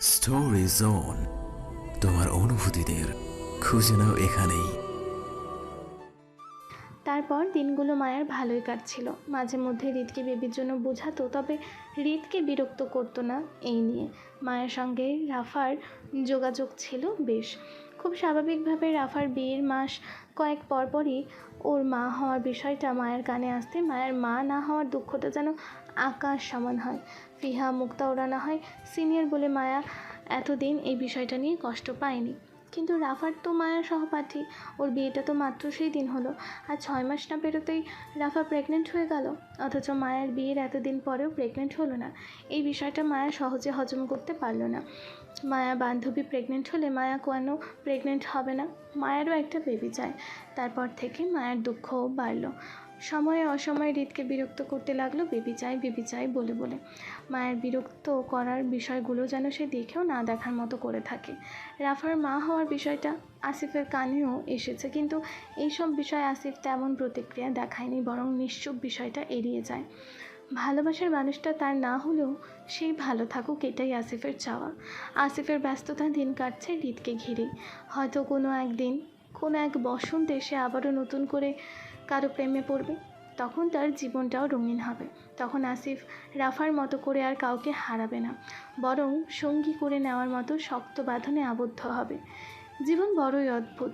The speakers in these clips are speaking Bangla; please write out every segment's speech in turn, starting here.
স্টোরি জোন তোমার অনুভূতিদের খুঁজে নাও এখানেই। তারপর দিনগুলো মায়ের ভালোই কাটছিল। মাঝে মধ্যে রিতকে বেবির জন্য বোঝাতো, তবে রিতকে বিরক্ত করতো না এই নিয়ে। মায়ের সঙ্গে রাফার যোগাযোগ ছিল বেশ। খুব স্বাভাবিকভাবে রাফার বিয়ের মাস কয়েক পরপরই ওর মা হওয়ার বিষয়টা মায়ের কানে আসতে, মায়ের মা না হওয়ার দুঃখটা যেন আকাশ সমান হয়। ফিহা মুক্তা ওড়ানো হয় সিনিয়র বলে মায়া এতদিন এই বিষয়টা নিয়ে কষ্ট পায়নি। কিন্তু রাফার তো মায়ার সহপাঠী, ওর বিয়েটা তো মাত্র সেই দিন হলো। আর ছয় মাস না পেরোতেই রাফা প্রেগনেন্ট হয়ে গেল। অথচ মায়ের বিয়ের এতদিন পরেও প্রেগনেন্ট হলো না। এই বিষয়টা মায়া সহজে হজম করতে পারল না। মায়া বান্ধবী প্রেগনেন্ট হলে মায়া কেন প্রেগনেন্ট হবে না? মায়েরও একটা বেবি চায় তারপর থেকে মায়ের দুঃখও বাড়লো। সময়ে অসময়ে রিতকে বিরক্ত করতে লাগল, বেবি চাই বেবি চাই, বলে বলে। মায়ের বিরক্ত করার বিষয়গুলো যেন সে দেখেও না দেখার মতো করে থাকে। রাফার মা হওয়ার বিষয়টা আসিফের কানেও এসেছে, কিন্তু এইসব বিষয়ে আসিফ তেমন প্রতিক্রিয়া দেখায়নি, বরং নিশ্চুপ বিষয়টা এড়িয়ে যায়। ভালোবাসার মানুষটা তার না হলেও সেই ভালো থাকুক, এটাই আসিফের চাওয়া। আসিফের ব্যস্ততা দিন কাটছে রিতকে ঘিরে হয়তো কোনো একদিন কোনো এক বসন্তে সে আবারও নতুন করে কারও প্রেমে পড়বে, তখন তার জীবনটাও রঙিন হবে। তখন আসিফ রাফার মতো করে আর কাউকে হারাবে না, বরং সঙ্গী করে নেওয়ার মতো শক্ত বাঁধনে আবদ্ধ হবে। জীবন বড়ই অদ্ভুত,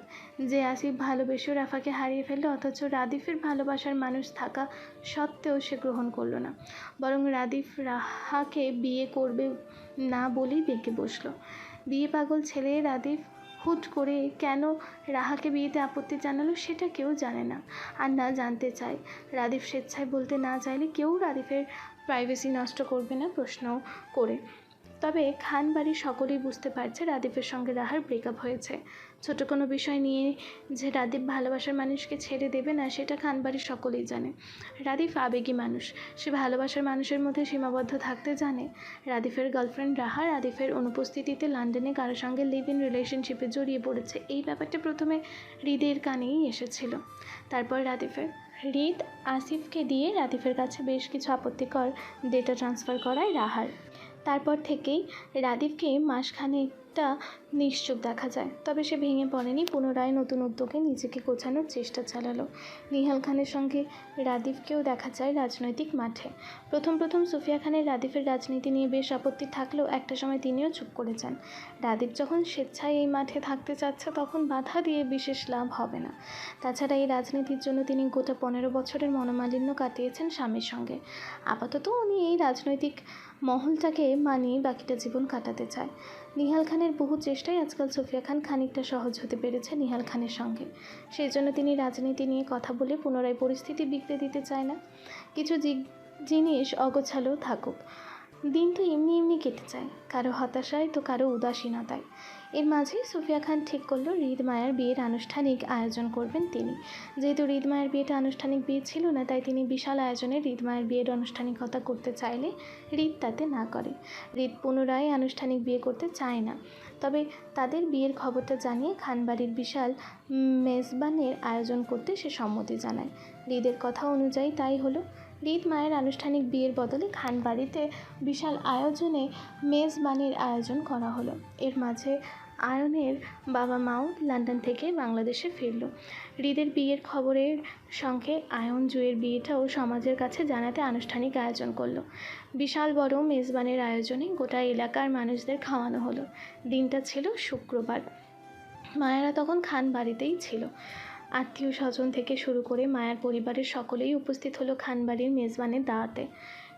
যে আসিফ ভালোবেসেও রাফাকে হারিয়ে ফেলল, অথচ রাদিফের ভালোবাসার মানুষ থাকা সত্ত্বেও সে গ্রহণ করল না। বরং রাদিফ রাহাকে বিয়ে করবে না বলেই বেঁকে বসল। বিয়ে পাগল ছেলে রাদিফ হুট করে কেন রাহাকে বিয়েতে আপত্তি জানালো সেটা কেউ জানে না আর না জানতে চায়। রাদিফ স্বেচ্ছায় বলতে না চাইলে কেউ রাদিফের প্রাইভেসি নষ্ট করবে না প্রশ্ন করে। তবে খান বাড়ির সকলেই বুঝতে পারছে রাদীপের সঙ্গে রাহার ব্রেকআপ হয়েছে। ছোট কোনো বিষয় নিয়ে যে রাদীপ ভালোবাসার মানুষকে ছেড়ে দেবে না, সেটা খান বাড়ির সকলেই জানে। রাদীপ আবেগী মানুষ। সে ভালোবাসার মানুষের মধ্যে সীমাবদ্ধ থাকতে জানে। রাদীফের গার্লফ্রেন্ড রাহা রাদীফের অনুপস্থিতিতে লন্ডনে কারোর সঙ্গে লিভ ইন রিলেশনশিপে জড়িয়ে পড়েছে। এই ব্যাপারটা প্রথমে হৃদের কানেই এসেছিল। তারপর রাদীফের হৃদ আসিফকে দিয়ে রাদিফের কাছে বেশ কিছু আপত্তিকর ডেটা ট্রান্সফার করায় রাহার। তারপর থেকেই রাদীপকে মাসখানেকটা নিশ্চুপ দেখা যায়। তবে সে ভেঙে পড়েনি, পুনরায় নতুন উদ্যোগে নিজেকে গোছানোর চেষ্টা চালালো। নিহাল খানের সঙ্গে রাদীপকেও দেখা যায় রাজনৈতিক মাঠে। প্রথম প্রথম সুফিয়া খানের রাদীপের রাজনীতি নিয়ে বেশ আপত্তি থাকলেও একটা সময় তিনিও চুপ করে যান। রাদীপ যখন স্বেচ্ছায় এই মাঠে থাকতে চাচ্ছে, তখন বাধা দিয়ে বিশেষ লাভ হবে না। তাছাড়া এই রাজনীতির জন্য তিনি গোটা পনেরো বছরের মনোমালিন্য কাটিয়েছেন স্বামীর সঙ্গে। আপাতত উনি এই রাজনৈতিক মহলটাকে মানিয়ে বাকিটা জীবন কাটাতে চায়। নিহাল খানের বহু চেষ্টায় আজকাল সুফিয়া খান খানিকটা সহজ হতে পেরেছে নিহাল খানের সঙ্গে। সেই জন্য তিনি রাজনীতি নিয়ে কথা বলে পুনরায় পরিস্থিতি বিগড়ে দিতে চায় না। কিছু জিনিস অগোছালো থাকুক। দিন তো এমনি এমনি কেটে যায়। কারও হতাশায় তো কারও উদাসীনতায়। এর মাঝেই সুফিয়া খান ঠিক করল রিদ মায়ের বিয়ের আনুষ্ঠানিক আয়োজন করবেন তিনি। যেহেতু রিদ মায়ের বিয়েটা আনুষ্ঠানিক বিয়ে ছিল না, তাই তিনি বিশাল আয়োজনে রিদ মায়ের বিয়ের আনুষ্ঠানিকতা করতে চাইলে রিদ তাতে না করে। রিদ পুনরায় আনুষ্ঠানিক বিয়ে করতে চায় না। তবে তাদের বিয়ের খবরটা জানিয়ে খানবাড়ির বিশাল মেজবানের আয়োজন করতে সে সম্মতি জানায়। রিদের কথা অনুযায়ী তাই হলো রিদ মায়ের আনুষ্ঠানিক বিয়ের বদলে খানবাড়িতে বিশাল আয়োজনে মেজবানির আয়োজন করা হলো। এর মাঝে আয়নের বাবা মাও লন্ডন থেকে বাংলাদেশে ফিরল। হৃদের বিয়ের খবরের সঙ্গে আয়ন জুয়ের বিয়েটাও সমাজের কাছে জানাতে আনুষ্ঠানিক আয়োজন করল। বিশাল বড় মেজবানের আয়োজনে গোটা এলাকার মানুষদের খাওয়ানো হলো। দিনটা ছিল শুক্রবার। মায়েরা তখন খান বাড়িতেই ছিল। আত্মীয় স্বজন থেকে শুরু করে মায়ার পরিবারের সকলেই উপস্থিত হলো খানবাড়ির মেজবানের দাওয়াতে।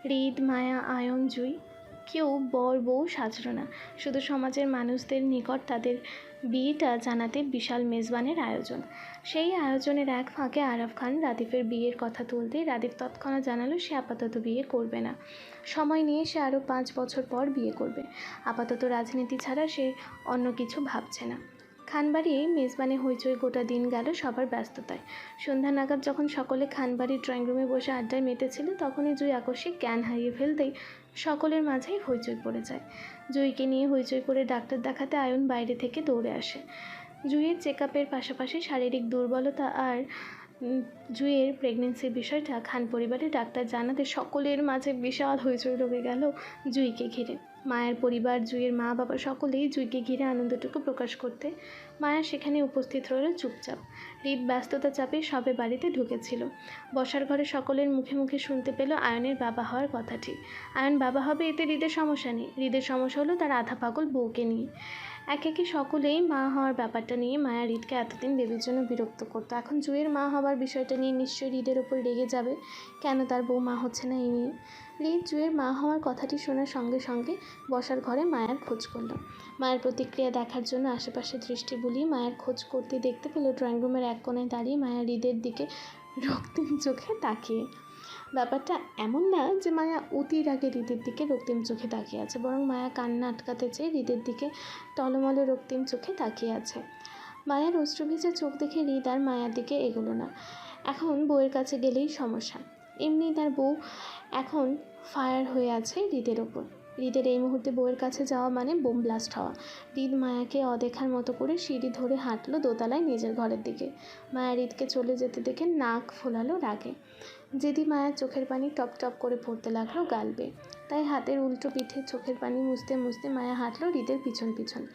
হৃদ, মায়া, আয়ন, জুই কেউ বর বউ সাজল না। শুধু সমাজের মানুষদের নিকট তাদের বিয়েটা জানাতে বিশাল মেজবানের আয়োজন। সেই আয়োজনের এক ফাঁকে আরফ খান রাদিফের বিয়ের কথা তুলতে রাদিফ তৎক্ষণাৎ জানালো, সে আপাতত বিয়ে করবে না। সময় নিয়ে সে আরও পাঁচ বছর পর বিয়ে করবে। আপাতত রাজনীতি ছাড়া সে অন্য কিছু ভাবছে না। খানবাড়ি মেজবানে হইচই গোটা দিন গেল সবার ব্যস্ততায়। সন্ধ্যা নাগাদ যখন সকলে খানবাড়ির ড্রয়িং রুমে বসে আড্ডায় মেতেছিল তখনই জুই আকস্মিক জ্ঞান হারিয়ে ফেলতেই সকলের মাঝেই হইচই পড়ে যায়। জুইকে নিয়ে হইচই করে ডাক্তার দেখাতে আয়ন বাইরে থেকে দৌড়ে আসে। জুইয়ের চেক আপের পাশাপাশি শারীরিক দুর্বলতা আর উম, জুইয়ের প্রেগনেন্সির বিষয়টা খান পরিবারের ডাক্তার জানাতে সকলের মাঝে বিশাল হইচই লেগে গেল জুইকে ঘিরে। মায়ের পরিবার, জুইয়ের মা, বাবা সকলেই জুঁইকে ঘিরে আনন্দটুকু প্রকাশ করতে মায়া সেখানে উপস্থিত রইল চুপচাপ। হৃদ ব্যস্ততা চাপে সবে বাড়িতে ঢুকেছিল। বসার ঘরে সকলের মুখে মুখে শুনতে পেল আয়নের বাবা হওয়ার কথাটি। আয়ন, বাবা হবে, এতে হৃদের সমস্যা নেই। হৃদের সমস্যা হলো তার আধা পাগল বউকে নিয়ে। এক একে সকলেই মা হওয়ার ব্যাপারটা নিয়ে মায়া হৃদকে এতদিন বেবির জন্য বিরক্ত করতো। এখন জুয়ের মা হওয়ার বিষয়টা নিয়ে নিশ্চয়ই হৃদের ওপর রেগে যাবে। কেন তার বউ মা হচ্ছে না এই নিয়ে? হৃদ জুয়ের মা হওয়ার কথাটি শোনার সঙ্গে সঙ্গে বসার ঘরে মায়ের খোঁজ করল। মায়ের প্রতিক্রিয়া দেখার জন্য আশেপাশে দৃষ্টি বুলিয়ে মায়ের খোঁজ করতে দেখতে পেল ড্রয়িং রুমের এক কোণায় দাঁড়িয়ে মায়া হৃদের দিকে রক্তিম চোখে তাকিয়ে। ব্যাপারটা এমন না যে মায়া অতির আগে হৃদের দিকে রক্তিম চোখে তাকিয়ে আছে, বরং মায়া কান্না আটকাতে চেয়ে হৃদের দিকে টলমলে রক্তিম চোখে তাকিয়ে আছে। মায়ের অশ্রুভেজা চোখ দেখে হৃদ আর মায়ার দিকে এগোলো না। এখন বউয়ের কাছে গেলেই সমস্যা। এমনি তার বউ এখন ফায়ার হয়ে আছে হৃদের ওপর। হৃদের এই মুহূর্তে বউয়ের কাছে যাওয়া মানে বোম ব্লাস্ট হওয়া। হৃদ মায়াকে অদেখার মতো করে সিঁড়ি ধরে হাঁটলো দোতলায় নিজের ঘরের দিকে। মায়া হৃদকে চলে যেতে দেখে নাক ফোলালো রাগে। যেদি মায়ের চোখের পানি টপ টপ করে পড়তে লাগল গালবে। তাই হাতের উল্টো পিঠে চোখের পানি মুছতে মুছতে মায়া হাঁটলো হৃদের পিছন পিছন।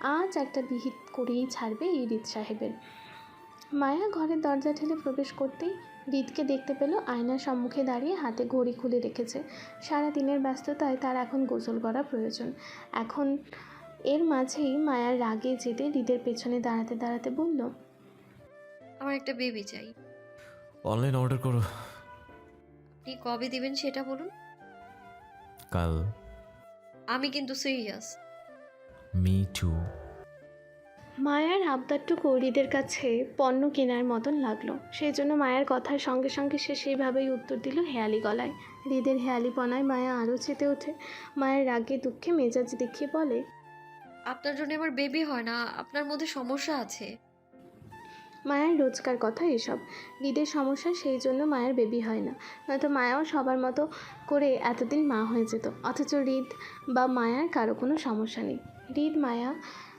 আজ একটা বিহিত করেই ছাড়বে এই হৃদ সাহেবের। মায়া ঘরের দরজা ঠেলে প্রবেশ করতেই হৃদকে দেখতে পেল আয়নার সম্মুখে দাঁড়িয়ে হাতে ঘড়ি খুলে রেখেছে। সারা দিনের ব্যস্ততায় তার এখন গোসল করা প্রয়োজন। এখন এর মাঝেই মায়ার রাগে যেতে হৃদের পেছনে দাঁড়াতে দাঁড়াতে বলল আমার একটা বেবি চাই। অনলাইন অর্ডার করো। আপনি কবে দিবেন সেটা বলুন? কাল। আমি কিন্তু সিরিয়াস। Me two. মায়ার আবদারটুকু হৃদের কাছে পণ্য কেনার মতন লাগল। সেই জন্য মায়ের কথার সঙ্গে সঙ্গে সে সেইভাবেই উত্তর দিল হেয়ালি গলায়। হৃদের হেয়ালিপনায় মায়া আরও চেতে ওঠে। মায়ের রাগে দুঃখে মেজাজ দেখিয়ে বলে আপনার জন্য আমার বেবি হয় না আপনার মধ্যে সমস্যা আছে। মায়ের রোজকার কথা এসব। হৃদের সমস্যা সেই জন্য মায়ের বেবি হয় না। নয়তো মায়াও সবার মতো করে এতদিন মা হয়ে যেত। অথচ হৃদ বা মায়ার কারও কোনো সমস্যা নেই। হৃদ, মায়া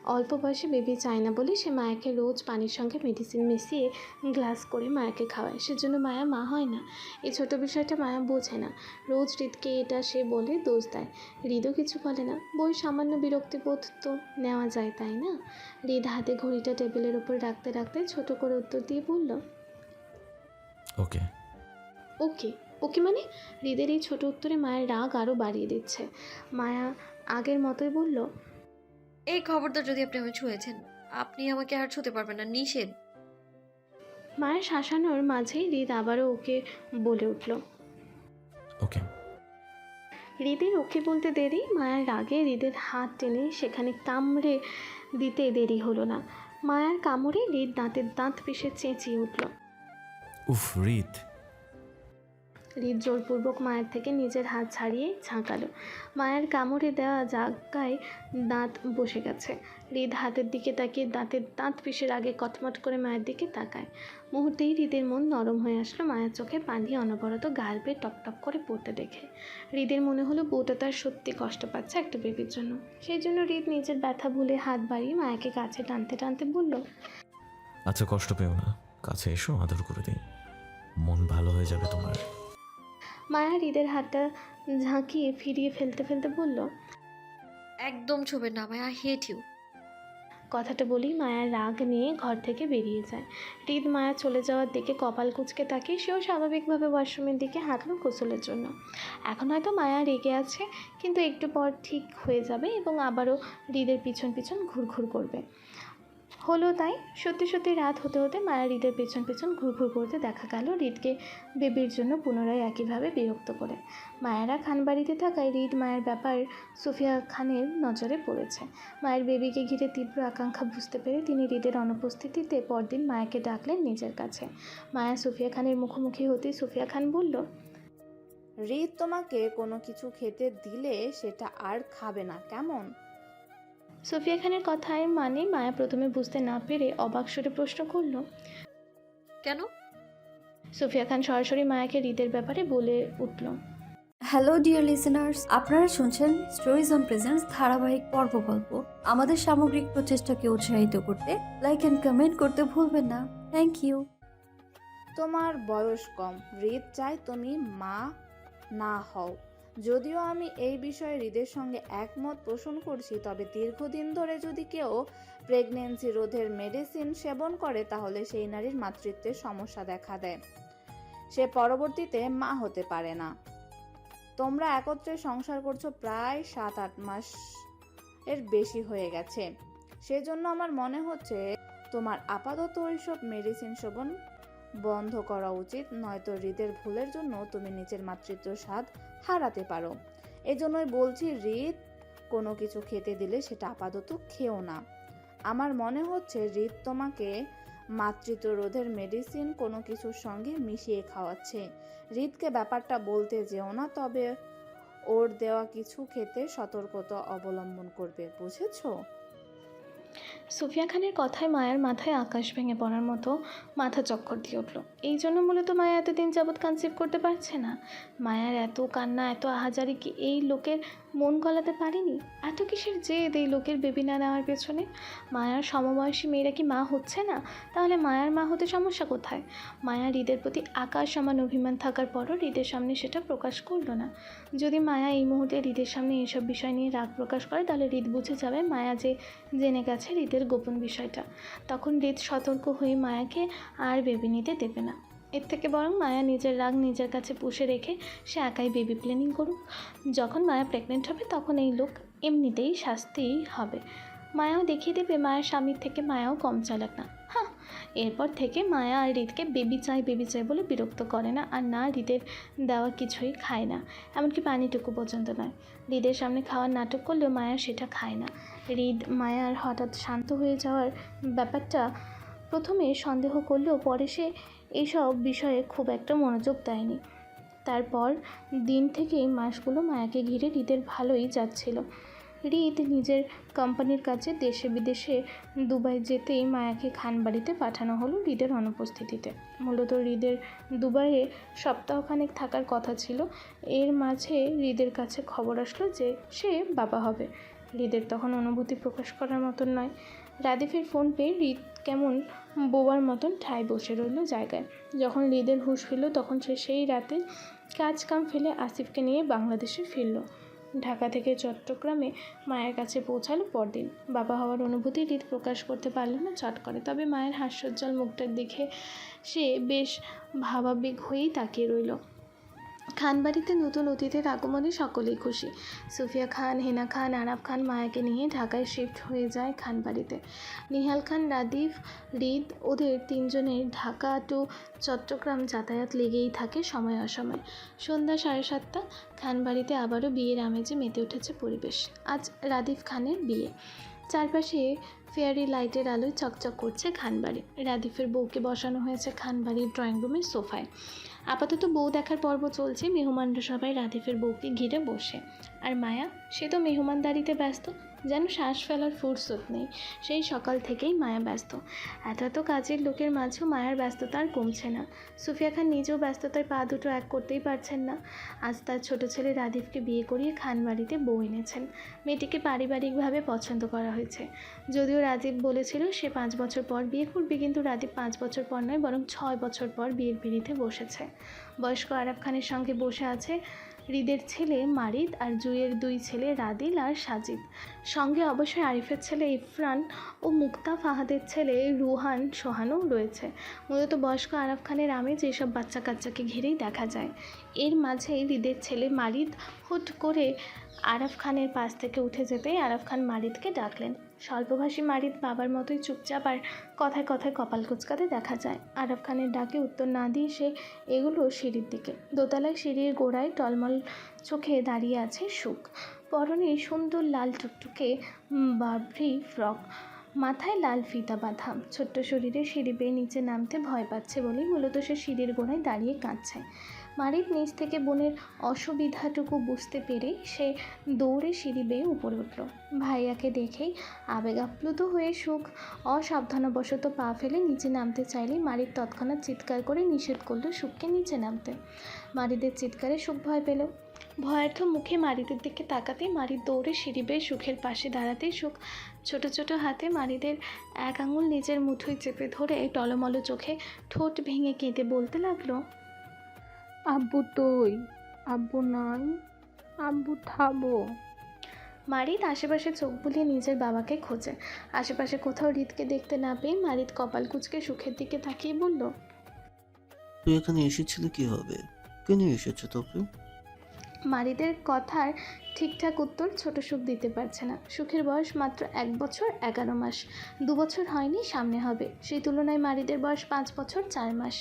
অল্প বয়সে বেবি চায় না বলে সে মায়াকে রোজ পানির সঙ্গে মেডিসিন মিশিয়ে গ্লাস করে মায়াকে খাওয়ায়। সেজন্য মায়া মা হয় না। এই ছোট বিষয়টা মায়া বোঝে না। রোজ হৃদকে এটা সে বলে দোষ দেয়। হৃদও কিছু বলে না। বই সামান্য বিরক্তিবোধ তো নেওয়া যায় তাই না? হৃদ হাতে ঘড়িটা টেবিলের ওপর রাখতে রাখতে ছোট করে উত্তর দিয়ে বলল ওকে। ওকে। ওকে মানে? হৃদের এই ছোট উত্তরে মায়ের রাগ আরও বাড়িয়ে দিচ্ছে। মায়া আগের মতোই বলল এই খবরটা যদি আপনি আমি ছুঁয়েছেন আপনি আমাকে আর ছুঁতে পারবেন না নিষেধ। মায়ের শাসানোর মাঝেই হৃদ আবারও ওকে বলে উঠল। ওকে। হৃদের ওকে বলতে দেরি মায়ের রাগে হৃদের হাত টেনে সেখানে কামড়ে দিতে দেরি হলো না। মায়ার কামড়ে হৃদ দাঁতের দাঁত পিষে চেঁচিয়ে উঠল। উফ রিত জোরপূর্বক মায়ের থেকে নিজের হাত ছাড়িয়ে ঝাঁকালো। মায়ের কামড়ে দেওয়া জায়গায় দাঁত বসে গেছে। হৃদ হাতের দিকে তাকিয়ে দাঁতের দাঁত পিসের আগে কটমট করে মায়ের দিকে তাকায়। মুহূর্তেই হৃদের মন নরম হয়ে আসলো মায়ের চোখে পানি, অনবরত গাল বেয়ে টপ টপ করে পড়তে দেখে। হৃদের মনে হলো বউটা তার সত্যি কষ্ট পাচ্ছে একটা বেবির জন্য। সেই জন্য হৃদ নিজের ব্যথা ভুলে হাত বাড়িয়ে মায়াকে কাছে টানতে টানতে বলল আচ্ছা কষ্ট পেও না। কাছে এসো, আদর করে দিই। মন ভালো হয়ে যাবে তোমার। মায়া হৃদের হাতটা ঝাঁকিয়ে ফিরিয়ে ফেলতে ফেলতে বলল একদম ছবেন না মায়া হেট ইউ কথাটা বলি মায়ার রাগ নিয়ে ঘর থেকে বেরিয়ে যায়। হৃদ মায়া চলে যাওয়ার দিকে কপাল কুচকে তাকিয়ে সেও স্বাভাবিকভাবে ওয়াশরুমের দিকে হাঁটলো গোসলের জন্য। এখন হয়তো মায়া রেগে আছে কিন্তু একটু পর ঠিক হয়ে যাবে এবং আবারও হৃদের পিছন পিছন ঘুরঘুর করবে। হলো তাই সত্যি সত্যি রাত হতে হতে মায়া হৃদের পেছন পেছন ঘুরঘুর করতে দেখা গেল হৃদকে বেবির জন্য পুনরায় একইভাবে বিরক্ত করে। মায়েরা খান বাড়িতে থাকায় হৃদ মায়ের ব্যাপার সুফিয়া খানের নজরে পড়েছে। মায়ের বেবিকে ঘিরে তীব্র আকাঙ্ক্ষা বুঝতে পেরে তিনি হৃদের অনুপস্থিতিতে পরদিন মায়াকে ডাকলেন নিজের কাছে। মায়া সুফিয়া খানের মুখোমুখি হতেই সুফিয়া খান বলল রিত তোমাকে কোনো কিছু খেতে দিলে সেটা আর খাবে না, কেমন? সুফিয়া খানের কথায় মানে মায়া প্রথমে বুঝতে না পেরে অবাক সুরে প্রশ্ন করল কেন? সুফিয়া খান সরাসরি মায়াকে হৃদের ব্যাপারে বলে উঠল হ্যালো ডিয়ার লিসেনার্স আপনারা শুনছেন স্টোরিজ অন প্রেজেন্স ধারাবাহিক পর্ব গল্প। আমাদের সামগ্রিক প্রচেষ্টাকে উৎসাহিত করতে লাইক অ্যান্ড কমেন্ট করতে ভুলবেন না। Thank you. তোমার বয়স কম রিত চায় তুমি মা না হও। যদিও আমি এই বিষয়ে হৃদের সঙ্গে একমত পোষণ করছি, তবে দীর্ঘদিন ধরে যদি কেউ প্রেগনেন্সি রোধের মেডিসিন সেবন করে, তাহলে সেই নারীর মাতৃত্বের সমস্যা দেখা দেয়। সে পরবর্তীতে মা হতে পারে না। তোমরা একত্রে সংসার করছ প্রায় সাত আট মাস এর বেশি হয়ে গেছে। সেজন্য আমার মনে হচ্ছে তোমার আপাতত ওইসব মেডিসিন সেবন বন্ধ করা উচিত, নয়তো হৃদের ভুলের জন্য তুমি নিজের মাতৃত্ব স্বাদ হারাতে পারো। এজন্যই বলছি, হৃদ কোনো কিছু খেতে দিলে সেটা আপাতত খেও না। আমার মনে হচ্ছে হৃদ তোমাকে মাতৃত্ব রোধের মেডিসিন কোনো কিছুর সঙ্গে মিশিয়ে খাওয়াচ্ছে। হৃদকে ব্যাপারটা বলতে যেও না, তবে ওর দেওয়া কিছু খেতে সতর্কতা অবলম্বন করবে, বুঝেছ? সুফিয়া খানের কথায় মায়ার মাথায় আকাশ ভেঙে পড়ার মতো মাথা চক্কর দিয়ে উঠল। এই জন্য মূলত মায়া এতদিন যাবৎ কনসিভ করতে পারছে না। মায়ার এত কান্না, এত আহাজারি কি এই লোকের মন গলাতে পারেনি? এত কিসের জেদ এই লোকের বেবি না নেওয়ার পেছনে? মায়ার সমবয়সী মেয়েরা কি মা হচ্ছে না? তাহলে মায়ার মা হতে সমস্যা কোথায়? মায়া হৃদের প্রতি আকাশ সমান অভিমান থাকার পরও হৃদের সামনে সেটা প্রকাশ করল না। যদি মায়া এই মুহূর্তে হৃদের সামনে এইসব বিষয় নিয়ে রাগ প্রকাশ করে, তাহলে হৃদ বুঝে যাবে মায়া যে জেনে গেছে হৃদের গোপন বিষয়টা। তখন হৃদ সতর্ক হয়ে মায়াকে আর বেবি নিতে দেবে না। এর থেকে বরং মায়া নিজের রাগ নিজের কাছে পুষে রেখে সে একাই বেবি প্ল্যানিং করুক। যখন মায়া প্রেগনেন্ট হবে, তখন এই লোক এমনিতেই শাস্তি হবে। মায়াও দেখিয়ে দেবে মায়ের স্বামীর থেকে মায়াও কম চালাক না। হ্যাঁ এরপর থেকে মায়া আর হৃদকে বেবি চাই বেবি চাই বলে বিরক্ত করে না আর না হৃদের দেওয়া কিছুই খায় না। এমনকি পানিটুকু পর্যন্ত নয়। হৃদের সামনে খাওয়ার নাটক করলেও মায়া সেটা খায় না। হৃদ মায়ার হঠাৎ শান্ত হয়ে যাওয়ার ব্যাপারটা প্রথমে সন্দেহ করলেও পরে সে এইসব বিষয়ে খুব একটা মনোযোগ দেয়নি। তারপর দিন থেকেই মাসগুলো মায়াকে ঘিরে হৃদের ভালোই যাচ্ছিল। হৃদ নিজের কোম্পানির কাছে দেশে বিদেশে দুবাই যেতেই মায়াকে খানবাড়িতে পাঠানো হলো হৃদের অনুপস্থিতিতে। মূলত হৃদের দুবাইয়ে সপ্তাহখানেক থাকার কথা ছিল। এর মাঝে হৃদের কাছে খবর আসলো যে সে বাবা হবে। হৃদের তখন অনুভূতি প্রকাশ করার মতন নয়। রাদিফের ফোন পেয়ে হৃদ কেমন বোবার মতন ঠায় বসে রইল জায়গায়। যখন হৃদের হুঁশ ফিরল, তখন সে সেই রাতে কাজ কাম ফেলে আসিফকে নিয়ে বাংলাদেশে ফিরল। ঢাকা থেকে চট্টগ্রামে মায়ের কাছে পৌঁছালো পরদিন। বাবা হওয়ার অনুভূতি হৃদ প্রকাশ করতে পারল না চট করে। তবে মায়ের হাস্যোজ্জ্বল মুখটার দিকে সে বেশ ভাবাবেগ হয়েই তাকিয়ে রইল। খানবাড়িতে নতুন অতিথির আগমনে সকলেই খুশি। সুফিয়া খান, হেনা খান, আরাফ খান মায়াকে নিয়ে ঢাকায় শিফট হয়ে যায় খানবাড়িতে। নিহাল খান, রাদিফ, রিদ ওদের তিনজনের ঢাকা টু চট্টগ্রাম যাতায়াত লেগেই থাকে সময় অসময়। সন্ধ্যা সাড়ে সাতটা, খানবাড়িতে আবারও বিয়ের আমেজে মেতে উঠেছে পরিবেশ। আজ রাদিফ খানের বিয়ে। চারপাশে ফেয়ারি লাইটের আলোয় চকচক করছে খানবাড়ি। রাদিফের বউকে বসানো হয়েছে খানবাড়ির ড্রয়িং রুমের সোফায়। আপাতত বউ দেখার পর্ব চলছে। মেহমানরা সবাই রাধেফের বউকে ঘিরে বসে। আর মায়া, সে তো মেহমানদারিতে ব্যস্ত। যেন শ্বাস ফেলার ফুরসত নেই। সেই সকাল থেকেই মায়া ব্যস্ত। এত এত কাজের লোকের মাঝেও মায়ার ব্যস্ততা আর কমছে না। সুফিয়া খান নিজেও ব্যস্ততায় পা দুটো এক করতেই পারছেন না। আজ তার ছোট ছেলে রাদিফকে বিয়ে করিয়ে খানবাড়িতে বউ এনেছেন। মেয়েটিকে পারিবারিকভাবে পছন্দ করা হয়েছে। যদিও রাজীব বলেছিল, সে পাঁচ বছর পর বিয়ে করবে, কিন্তু রাদীপ পাঁচ বছর পর নয়, বরং ছয় বছর পর বিয়ের পিড়িতে বসেছে। বয়স্ক আরাফ খানের সঙ্গে বসে আছে হৃদের ছেলে মারিদ আর জুয়ের দুই ছেলে রাদিল আর সাজিদ। সঙ্গে অবশ্যই আরিফের ছেলে ইফরান ও মুক্তা ফাহাদের ছেলে রুহান সোহানও রয়েছে। মূলত বয়স্ক আরাফ খানের আমেজ এসব বাচ্চা কাচ্চাকে ঘিরেই দেখা যায়। এর মাঝে হৃদের ছেলে মারিদ হুট করে আরাফ খানের পাশ থেকে উঠে যেতেই আরাফ খান মারিদকে ডাকলেন। স্বল্পভাষী মারিদ বাবার মতোই চুপচাপ আর কথায় কথায় কপাল কুচকাতে দেখা যায়। আরাফ খানের ডাকে উত্তর না দিয়ে সে এগুলো সিঁড়ির দিকে। দোতলায় সিঁড়ির গোড়ায় টলমল চোখে দাঁড়িয়ে আছে সুখ। পরনে সুন্দর লাল টুকটুকে বাবরি ফ্রক, মাথায় লাল ফিতা বাঁধা। ছোট্ট শরীরে সিঁড়ি বেয়ে নিচে নামতে ভয় পাচ্ছে বলেই মূলত সে সিঁড়ির গোড়ায় দাঁড়িয়ে কাঁদছে। মারিদ নিচ থেকে বোনের অসুবিধাটুকু বুঝতে পেরে সে দৌড়ে সিঁড়ি বেয়ে উপরে উঠল। ভাইয়াকে দেখেই আবেগ আপ্লুত হয়ে সুখ, অসাবধানবশত পা ফেলে নিচে নামতে চাইলেই মারিদ তৎক্ষণাৎ চিৎকার করে নিষেধ করল সুখকে নিচে নামতে। মারিদের চিৎকারে সুখ ভয় পেল। ভয়ার্থ মুখে মারিদের দিকে তাকাতেই মারিদ দৌড়ে সিঁড়ি বেয়ে সুখের পাশে দাঁড়াতেই সুখ ছোট ছোট হাতে মারিদের এক আঙুল নিজের মুঠোয় চেপে ধরে টলমল চোখে ঠোঁট ভেঙে কেঁদে বলতে লাগল আব্বু তুই আব্বু নাই আব্বু থামো মারিত আশেপাশে চোখ বুলিয়ে নিজের বাবাকে খোঁজে। আশেপাশে কোথাও রিতকে দেখতে না পেয়ে মারিত কপাল কুচকে সুখের দিকে তাকিয়ে বলল তুই এখানে এসেছিলি কি হবে কেন এসেছে তোকে? মারিদের কথার ঠিকঠাক উত্তর ছোট সুখ দিতে পারছে না। সুখের বয়স মাত্র এক বছর এগারো মাস। দু বছর হয়নি সামনে হবে। সেই তুলনায় মারিদের বয়স পাঁচ বছর চার মাস।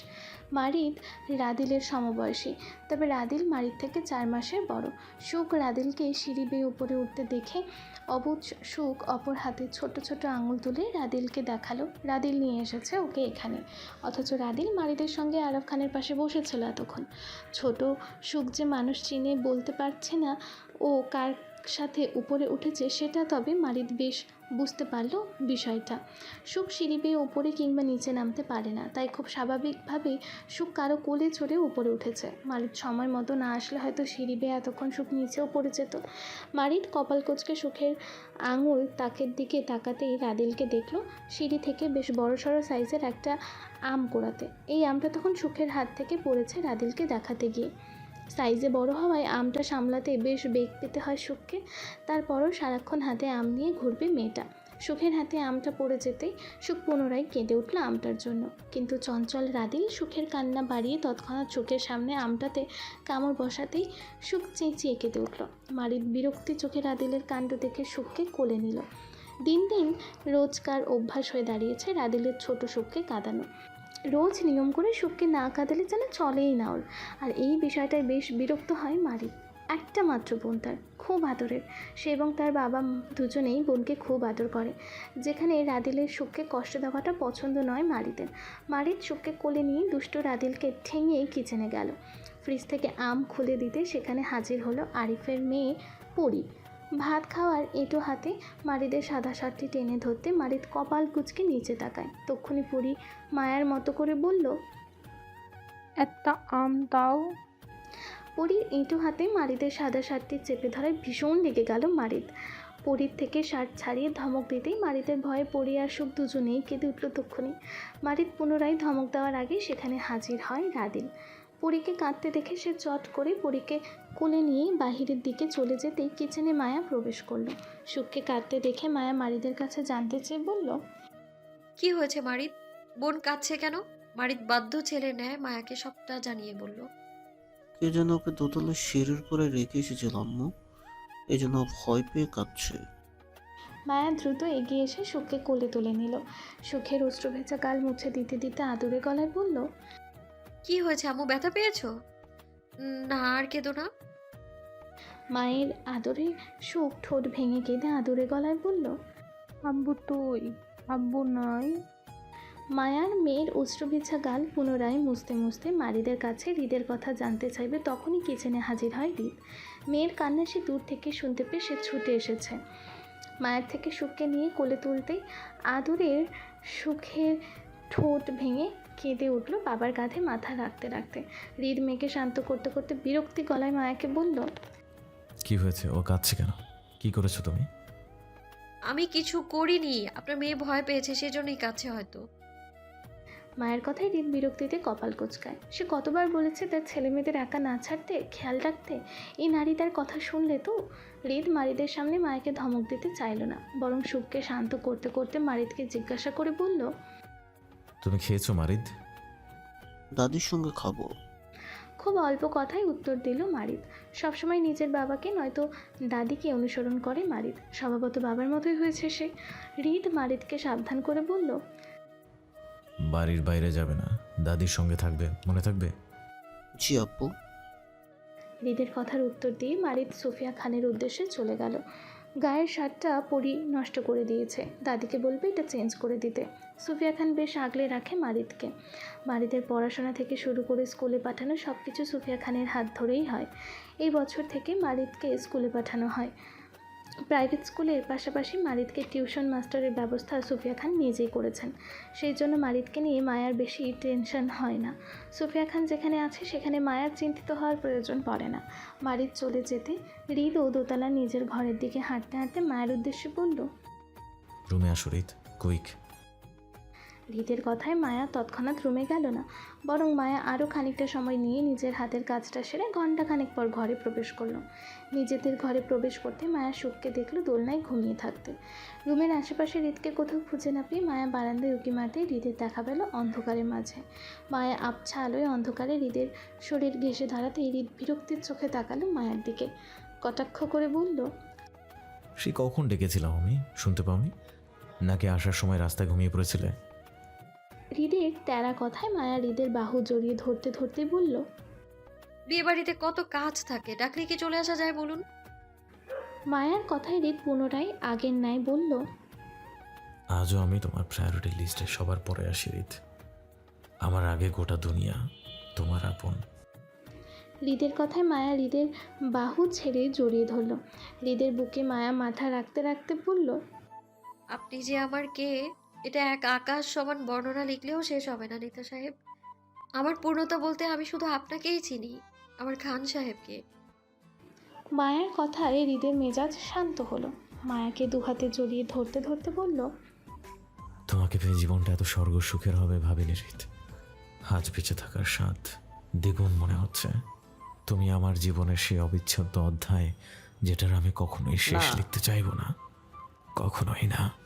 মারিদ রাদিলের সমবয়সী। তবে রাদিল মারিদ থেকে চার মাসের বড়। সুখ রাদিলকে সিঁড়ি বেয়ে উপরে উঠতে দেখে অবুজ সুখ অপর হাতে ছোট ছোট আঙুল তুলে রাদিলকে দেখাল, রাদিল নিয়ে এসেছে, ওকে এখানে। অথচ রাদিল মারিদের সঙ্গে আরব খানের পাশে বসেছিল এতক্ষণ। ছোট সুখ যে মানুষ চিনে বলতে পারছে না, ও কার সাথে উপরে উঠেছে সেটা তবে মারিদ বেশ বুঝতে পারল বিষয়টা। সুখ সিঁড়ি বেয়ে উপরে কিংবা নিচে নামতে পারে না, তাই খুব স্বাভাবিকভাবেই সুখ কারও কোলে চড়ে উপরে উঠেছে। মারিদ সময় মতো না আসলে হয়তো সিঁড়ি বেয়ে এতক্ষণ সুখ নিচেও পড়ে যেত। মারিদ কপাল কোচকে সুখের আঙুল তাকের দিকে তাকাতেই রাদিলকে দেখল, সিঁড়ি থেকে বেশ বড় সড়ো সাইজের একটা আম কোড়াতে এই আমটা তখন সুখের হাত থেকে পড়েছে রাদিলকে দেখাতে গিয়ে। সাইজে বড় হওয়ায় আমটা সামলাতে বেশ বেগ পেতে হয় সুখকে। তারপরও সারাক্ষণ হাতে আম নিয়ে ঘুরবে মেয়েটা। সুখের হাতে আমটা পড়ে যেতেই সুখ পুনরায় কেঁদে উঠল আমটার জন্য। কিন্তু চঞ্চল রাদিল সুখের কান্না বাড়িয়ে তৎক্ষণাৎ চোখের সামনে আমটাতে কামড় বসাতেই সুখ চেঁচিয়ে কেঁদে উঠল। মারির বিরক্তি চোখে রাদিলের কাণ্ড দেখে সুখকে কোলে নিল। দিন দিন রোজকার অভ্যাস হয়ে দাঁড়িয়েছে রাদিলের ছোট সুখকে কাঁদানো। রোজ নিয়ম করে সুখকে না কাঁদালে যেন চলেই না ওর। আর এই বিষয়টায় বেশ বিরক্ত হয় মারি একটা মাত্র বোন তার, খুব আদরের। সে এবং তার বাবা দুজনেই বোনকে খুব আদর করে। যেখানে রাদিলের সুখকে কষ্ট দেওয়াটা পছন্দ নয় মারিদের মারিদ সুখকে কোলে নিয়ে দুষ্ট রাদিলকে ঠেঙিয়ে কিচেনে গেল। ফ্রিজ থেকে আম খুলে দিতে সেখানে হাজির হলো আরিফের মেয়ে পরি। ভাত খাওয়ার এঁটো হাতে মারিদের সাদা শার্টটি টেনে ধরতে মারিদ কপাল কুচকে নিচে তাকায়। তক্ষুনি পুরী মায়ার মতো করে বলল একটা আম দাও। পরীর এঁটো হাতে মারিদের সাদা শার্টটি চেপে ধরায় ভীষণ লেগে গেল মারিদ। পরীর থেকে শার্ট ছাড়িয়ে ধমক দিতেই মারিদের ভয়ে পরি আর সুখ দুজনেই কেঁদে উঠল তক্ষুনি। মারিদ পুনরায় ধমক দেওয়ার আগে সেখানে হাজির হয় রাদিল। পরীকে কাঁদতে দেখে সে চট করে পরীকে কোলে নিয়ে বাহিরের দিকে চলে যেতেই কিচেনে মায়া প্রবেশ করল। সুখকে কাঁদতে দেখে মায়া মারিদের কাছে জানতে চেয়ে বলল কি হয়েছে মারিত বোন কাঁদছে কেন? মারিত বাধ্য ছেলে নেয় মায়াকে সবটা জানিয়ে বলল। কে যেন ওকে দোতলার সিঁড়ির করে রেখে এসেছিল আম্মু। এই জন্য ভয় পেয়ে কাঁদছে। মায়া দ্রুত এগিয়ে এসে সুখকে কোলে তুলে নিল। সুখের অস্ত্র ভেজা গাল মুছে দিতে দিতে আদুরে গলায় বলল কি হয়েছে? আম্মু ব্যথা পেয়েছ? না, আর কেঁদো না। মায়ের আদরে সুখ ঠোঁট ভেঙে কেঁদে আদুরে গলায় বলল আব্বু তুই আব্বু নাই। মায়ার মেয়ের অস্ত্রবিছা গাল পুনরায় মুছতে মুছতে মারিদের কাছে হৃদের কথা জানতে চাইবে তখনই কিচেনে হাজির হয় হৃদ। মেয়ের কান্না সে দূর থেকে শুনতে পেয়ে সে ছুটে এসেছে। মায়ের থেকে সুখকে নিয়ে কোলে তুলতেই আদরের সুখের ঠোঁট ভেঙে কেঁদে উঠল বাবার কাঁধে মাথা রাখতে রাখতে। হৃদ মেয়েকে শান্ত করতে করতে বিরক্তি গলায় মায়াকে বলল কি হয়েছে? ও কাঁদছে কেন? কি করেছ তুমি? আমি কিছু করিনি। আপনার মেয়ে ভয় পেয়েছে সেজন্যই কাছে হয়তো। মায়ের কথায় হৃদ বিরক্তিতে কপাল কোচকায়। সে কতবার বলেছে তার ছেলে মেয়েদের একা না ছাড়তে খেয়াল রাখতে? এই নারী তার কথা শুনলে তো হৃদ মারিদের সামনে মায়েকে ধমক দিতে চাইল না। বরং সুখকে শান্ত করতে করতে মারিদকে জিজ্ঞাসা করে বলল তুমি খেয়েছো মারিদ? দাদির সঙ্গে খাব। খুব অল্প কথায় উত্তর দিল মারিদ। সবসময় নিজের বাবাকে নয়তো দাদিকে অনুসরণ করে মারিদ। স্বভাবত বাবার মতোই হয়েছে সে। রিদ মারিদকে সাবধান করে বলল বাড়ির বাইরে যাবে না। দাদির সঙ্গে থাকবে। মনে থাকবে? জি আব্বু রিদের কথার উত্তর দিয়ে মারিদ সোফিয়া খানের উদ্দেশ্যে চলে গেল। গায়ের শার্টটা পরি নষ্ট করে দিয়েছে। দাদিকে বলবে এটা চেঞ্জ করে দিতে। সুফিয়া খান বেশ আগলে রাখে মারিদকে। মারিদের পড়াশোনা থেকে শুরু করে স্কুলে পাঠানো সব কিছু সুফিয়া খানের হাত ধরেই হয়। এই বছর থেকে মারিদকে স্কুলে পাঠানো হয়। প্রাইভেট স্কুলের পাশাপাশি মারিদকে টিউশন মাস্টারের ব্যবস্থা সুফিয়া খান নিজেই করেছেন। সেই জন্য মারিদকে নিয়ে মায়ার বেশি টেনশন হয় না। সুফিয়া খান যেখানে আছে, সেখানে মায়ার চিন্তিত হওয়ার প্রয়োজন পড়ে না। মারিদ চলে যেতে রিদ ও দোতলা নিজের ঘরের দিকে হাঁটতে হাঁটতে মায়ের উদ্দেশ্যে বলল, রুমে আসো কুইক। হৃদের কথায় মায়া তৎক্ষণাৎ রুমে গেল না, বরং মায়া আরও খানিকটা সময় নিয়ে নিজের হাতের কাজটা সেরে ঘণ্টাখানেক পর ঘরে প্রবেশ করল। নিজেদের ঘরে প্রবেশ করতে মায়া সুখকে দেখল দোলনায় ঘুমিয়ে থাকতে। রুমের আশেপাশে হৃদকে কোথাও খুঁজে না পেয়ে মায়া বারান্দায় উঁকি মারতেই হৃদের দেখা পেল অন্ধকারের মাঝে। মায়া আবছা আলোয় অন্ধকারে হৃদের শরীর ঘেঁষে ধরাতেই হৃদ বিরক্তির চোখে তাকালো মায়ার দিকে। কটাক্ষ করে বলল, সে কখন ডেকেছিলাম আমি? শুনতে পাওনি? নাকি আসার সময় রাস্তায় ঘুমিয়ে পড়েছিলে? হৃদের তেরা কথায় মায়া হৃদের বাহু জড়িয়ে ধরতে ধরতে বলল বিয়ে বাড়িতে কত কাজ থাকে ডাকলে কি চলে আসা যায় বলুন? মায়ার কথায় হৃদ পুনরায় আগের ন্যায় বলল আজও আমি তোমার প্রায়োরিটি লিস্টে সবার পরে আসি রিত আমার আগে গোটা দুনিয়া তোমার আপন। হৃদের কথায় মায়া হৃদের বাহু ছেড়ে জড়িয়ে ধরল। হৃদের বুকে মায়া মাথা রাখতে রাখতে বলল আপনি যে আমার কে এটা এক আকাশ সমান বর্ণনা লিখলেও শেষ হবে না নেতা সাহেব। আমার পূর্ণতা বলতে আমি শুধু আপনাকেই চিনি আমার খান সাহেবকে। মায়ার কথায় হৃদের মেজাজ শান্ত হলো। মায়াকে দুহাতে জড়িয়ে ধরতে ধরতে বলল তোমাকে পেয়ে জীবনটা এত স্বর্গ সুখের হবে ভাবিনি রিত আজ বেঁচে থাকার স্বাদ দ্বিগুণ মনে হচ্ছে। তুমি আমার জীবনের সেই অবিচ্ছেদ্য অধ্যায় যেটার আমি কখনোই শেষ লিখতে চাইব না কখনোই না।